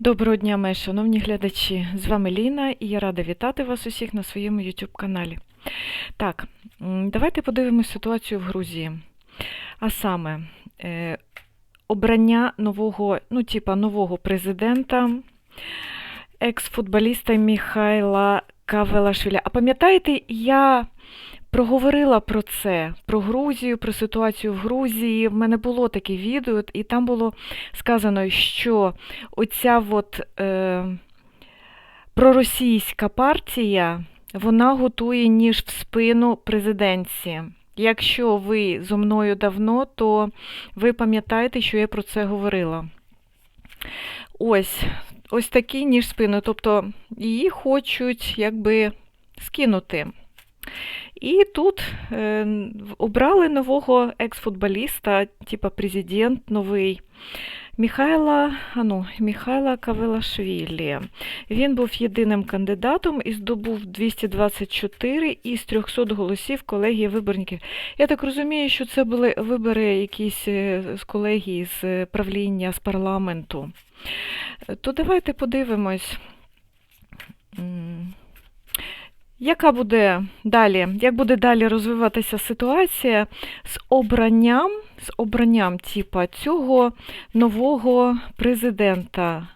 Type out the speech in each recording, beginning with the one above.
Доброго дня, мої шановні глядачі! З вами Ліна і я рада вітати вас усіх на своєму YouTube каналі. Так, давайте подивимось ситуацію в Грузії. А саме, е, обрання нового, ну, типа нового президента, екс-футболіста Міхайла Кавелашвіля. А пам'ятаєте, я проговорила про це, про Грузію, про ситуацію в Грузії. В мене було таке відео, і там було сказано, що оця от, е, проросійська партія, вона готує ніж в спину президентці. Якщо ви зо мною давно, то ви пам'ятаєте, що я про це говорила. Ось, ось такий ніж спину. Тобто її хочуть якби скинути. І тут е, обрали нового екс-футболіста, типа президент новий. Міхайла, ну, Міхайла Кавелашвілі. Він був єдиним кандидатом і здобув 224 із 300 голосів колегії виборників. Я так розумію, що це були вибори якісь е, з колегії, з е, правління, з парламенту. Е, То давайте подивимось. М, Яка буде далі, як буде далі розвиватися ситуація з обранням, з обранням типа цього нового президента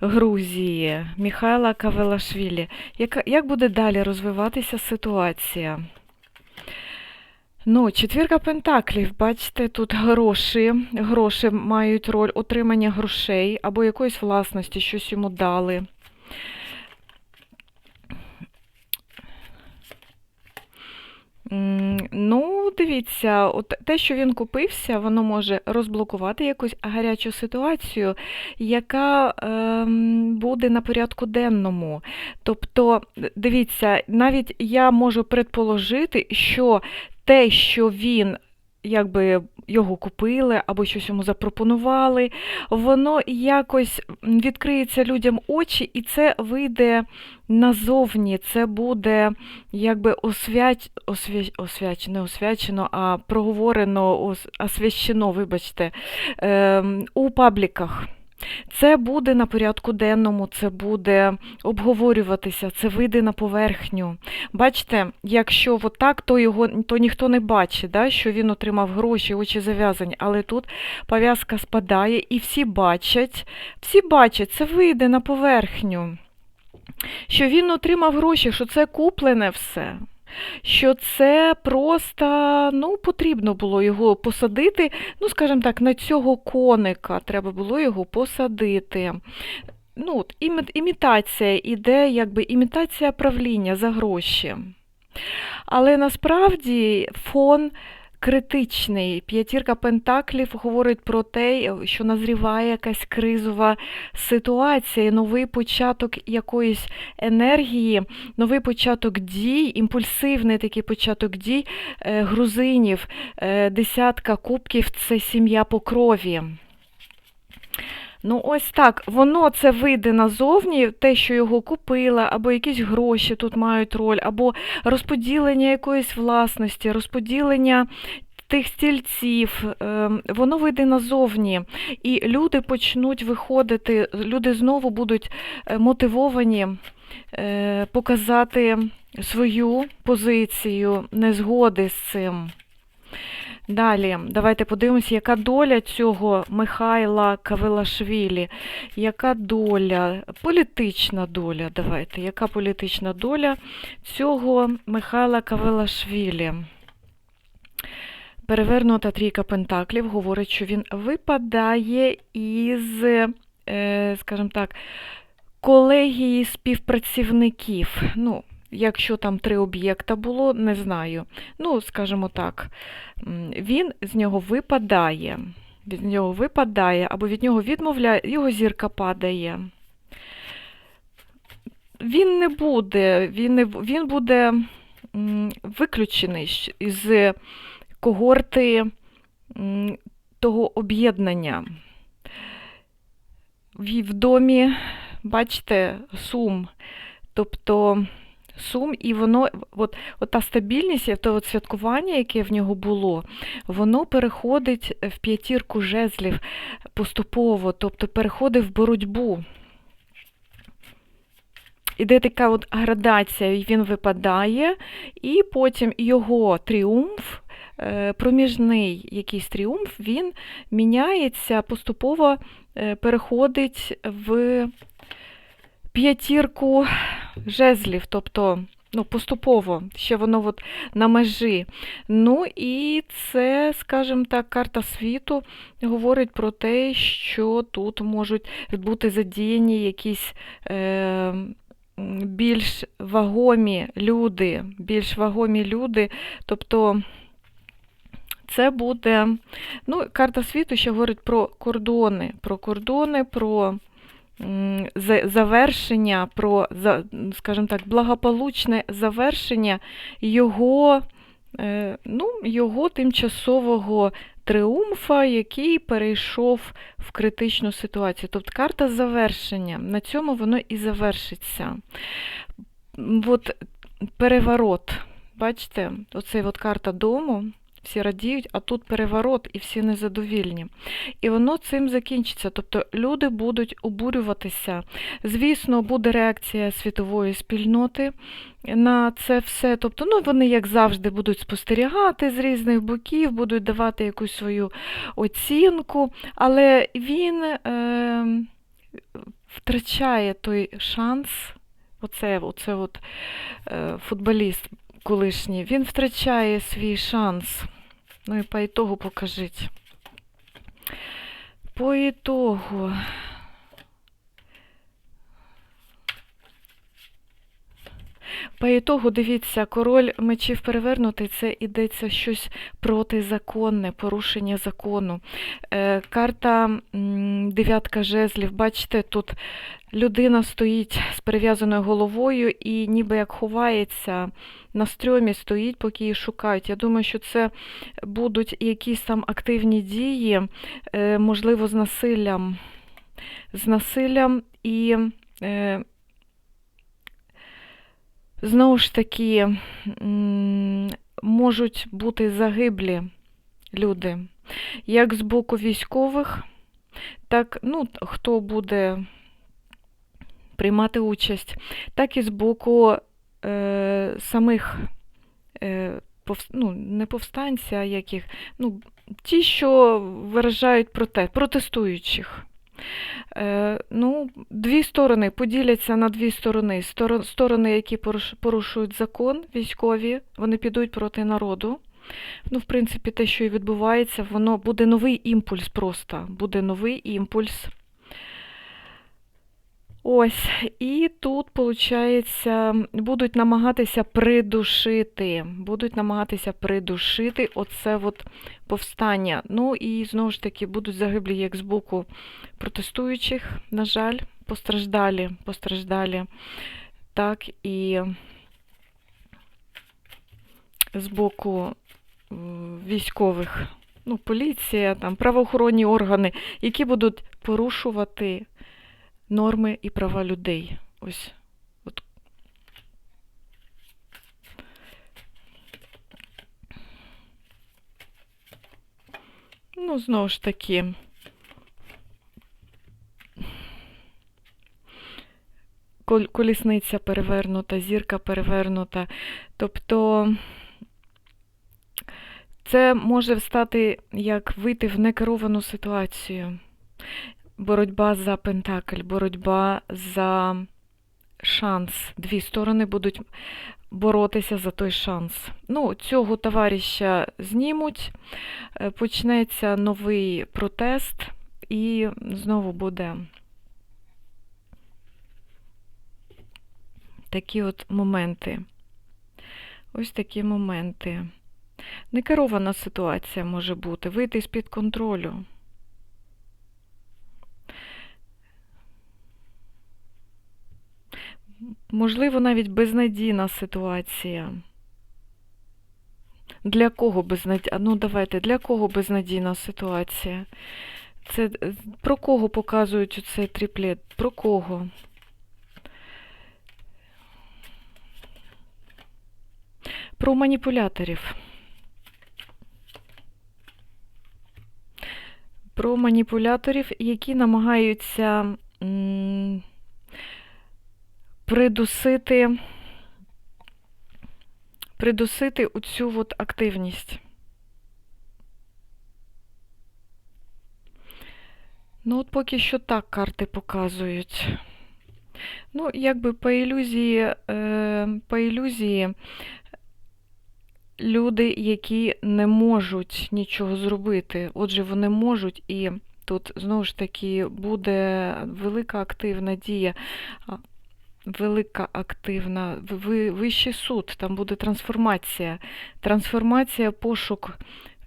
Грузії Міхайла Кавелашвілі? Яка, як буде далі розвиватися ситуація? Ну, четвірка пентаклів, бачите, тут гроші. Гроші мають роль отримання грошей або якоїсь власності, щось йому дали. Ну, дивіться, от те, що він купився, воно може розблокувати якусь гарячу ситуацію, яка ем, буде на порядку денному. Тобто, дивіться, навіть я можу предположити, що те, що він якби його купили або щось йому запропонували, воно якось відкриється людям очі, і це вийде назовні, це буде якби освяч... освяч... освяч... не освячено, а проговорено, освящено, вибачте, ем, у пабліках. Це буде на порядку денному, це буде обговорюватися, це вийде на поверхню. Бачите, якщо отак, то його то ніхто не бачить, да, що він отримав гроші, очі зав'язані, але тут пов'язка спадає і всі бачать, всі бачать, це вийде на поверхню. Що він отримав гроші, що це куплене все. Що це просто ну, потрібно було його посадити, ну, скажімо так, на цього коника треба було його посадити. Ну, от, імі- імітація іде, якби імітація правління за гроші. Але насправді фон критичний. П'ятірка пентаклів говорить про те, що назріває якась кризова ситуація, новий початок якоїсь енергії, новий початок дій, імпульсивний такий початок дій е, грузинів. Е, Десятка кубків це сім'я по крові. Ну, ось так, воно це вийде назовні, те, що його купили, або якісь гроші тут мають роль, або розподілення якоїсь власності, розподілення тих стільців, ем, воно вийде назовні. І люди почнуть виходити, люди знову будуть е, мотивовані е, показати свою позицію незгоди з цим. Далі, давайте подивимося, яка доля цього Михайла Кавелашвілі. Яка доля, політична доля, давайте, яка політична доля цього Михайла Кавелашвілі? Перевернута трійка пентаклів говорить, що він випадає із, е, скажімо так, колегії співпрацівників. Ну, якщо там три об'єкта було, не знаю. Ну, скажімо так, він з нього випадає. Від нього випадає, або від нього відмовляє, його зірка падає. Він не буде, він, не, він буде виключений із когорти того об'єднання. В домі, бачите, сум. Тобто сум, і воно, от, от та стабільність, те от святкування, яке в нього було, воно переходить в п'ятірку жезлів поступово, тобто переходить в боротьбу. іде така от градація, він випадає, і потім його тріумф, е, проміжний якийсь тріумф, він міняється, поступово е, переходить в п'ятірку жезлів, тобто ну, поступово, ще воно от на межі. Ну і це, скажімо так, карта світу говорить про те, що тут можуть бути задіяні якісь е, більш вагомі люди, більш вагомі люди, тобто. Це буде, ну, карта світу ще говорить про кордони, про кордони, про завершення, про, скажімо так, благополучне завершення його, е, ну, його тимчасового тріумфа, який перейшов в критичну ситуацію. Тобто карта завершення. На цьому воно і завершиться. От переворот. Бачите, оцей от карта дому. Всі радіють, а тут переворот і всі незадовільні. І воно цим закінчиться. Тобто люди будуть обурюватися. Звісно, буде реакція світової спільноти на це все. Тобто, ну, вони, як завжди, будуть спостерігати з різних боків, будуть давати якусь свою оцінку, але він е, втрачає той шанс. Оце, оце от, е, футболіст колишній, він втрачає свій шанс. Ну і по ітогу покажіть. По ітогу. По ітогу, дивіться, король мечів перевернутий, це йдеться щось протизаконне, порушення закону. Е, карта дев'ятка жезлів. Бачите, тут людина стоїть з перев'язаною головою і ніби як ховається, на стрьомі стоїть, поки її шукають. Я думаю, що це будуть якісь там активні дії, е, можливо, з насиллям. З насиллям і. Знову ж таки, можуть бути загиблі люди, як з боку військових, так, ну, хто буде приймати участь, так і з боку е, самих е, повс- ну, не повстанця, а яких, ну, ті, що виражають проте, протестуючих. Е, ну, дві сторони поділяться на дві сторони. Сторони, які порушують закон, військові, вони підуть проти народу. Ну, в принципі, те, що і відбувається, воно буде новий імпульс просто. Буде новий імпульс. Ось, і тут, виходить, будуть намагатися придушити, будуть намагатися придушити оце от повстання. Ну і знову ж таки будуть загиблі як з боку протестуючих, на жаль, постраждалі, постраждалі, так і з боку військових, ну, поліція, там, правоохоронні органи, які будуть порушувати норми і права людей. Ось. От. Ну, знову ж таки. Колісниця перевернута, зірка перевернута. Тобто це може стати як вийти в некеровану ситуацію боротьба за Пентакль, боротьба за шанс. Дві сторони будуть боротися за той шанс. Ну, цього товариша знімуть, е, почнеться новий протест, і знову буде такі от моменти. Ось такі моменти. Некерована ситуація може бути, вийти з-під контролю. Можливо, навіть безнадійна ситуація. Для кого безнадійна? Ну, давайте, для кого безнадійна ситуація? Це про кого показують цей тріплет? Про кого? Про маніпуляторів. Про маніпуляторів, які намагаються м, придусити, придусити оцю от активність. Ну, от поки що так карти показують. Ну, якби по ілюзії, е, по ілюзії люди, які не можуть нічого зробити. Отже, вони можуть, і тут знову ж таки буде велика активна дія. Велика активна, вищий суд, там буде трансформація. Трансформація, пошук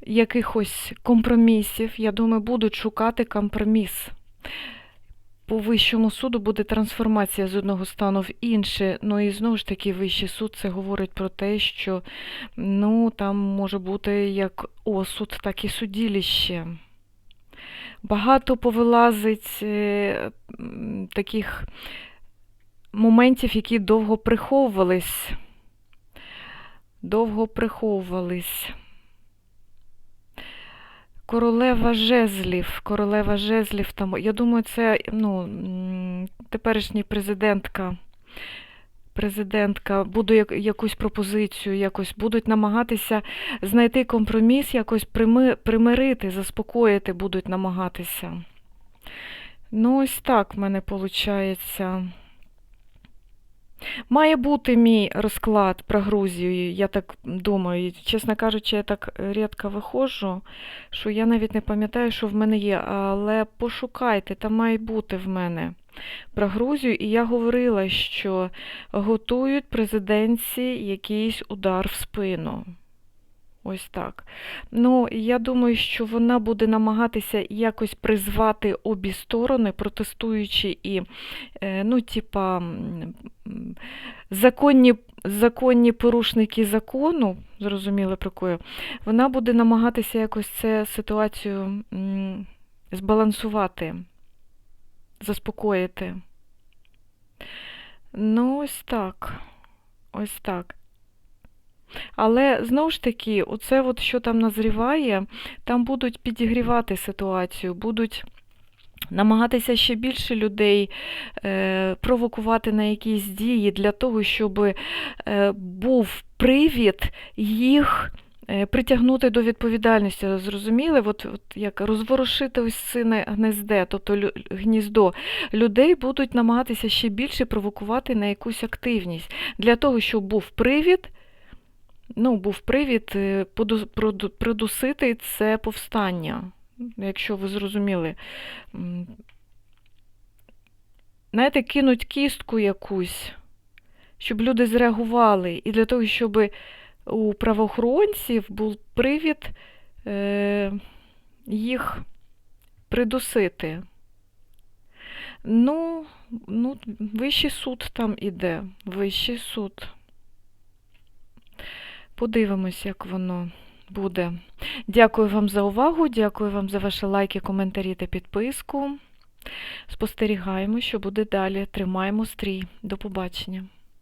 якихось компромісів. Я думаю, будуть шукати компроміс. По вищому суду буде трансформація з одного стану в інше. Ну і знову ж таки, вищий суд це говорить про те, що ну, там може бути як осуд, так і судилище. Багато повилазить е, таких моментів, які довго приховувались. Довго приховувались. Королева жезлів, королева жезлів там. Я думаю, це ну, теперішня президентка. Президентка буде як, якусь пропозицію, якось будуть намагатися знайти компроміс, якось прими, примирити, заспокоїти будуть намагатися. Ну, ось так в мене виходить. Має бути мій розклад про Грузію, я так думаю. Чесно кажучи, я так рідко виходжу, що я навіть не пам'ятаю, що в мене є. Але пошукайте, там має бути в мене про Грузію. І я говорила, що готують президентці якийсь удар в спину. Ось так. Ну, я думаю, що вона буде намагатися якось призвати обі сторони, протестуючи і, е, ну, типа, законні, законні порушники закону, зрозуміли про кою, вона буде намагатися якось цю ситуацію збалансувати, заспокоїти. Ну, ось так. Ось так. Але знову ж таки, оце, от, що там назріває, там будуть підігрівати ситуацію, будуть намагатися ще більше людей е, провокувати на якісь дії для того, щоб е, був привід їх. е, Притягнути до відповідальності, зрозуміли, от, от як розворушити ось це гнезде, тобто лю- гніздо. Людей будуть намагатися ще більше провокувати на якусь активність, для того, щоб був привід, ну, був привід е, придусити це повстання, якщо ви зрозуміли. Знаєте, кинуть кістку якусь, щоб люди зреагували, і для того, щоб у правоохоронців був привід е, їх придусити. Ну, ну, вищий суд там іде, вищий суд. Подивимось, як воно буде. Дякую вам за увагу, дякую вам за ваші лайки, коментарі та підписку. Спостерігаємо, що буде далі. Тримаємо стрій. До побачення.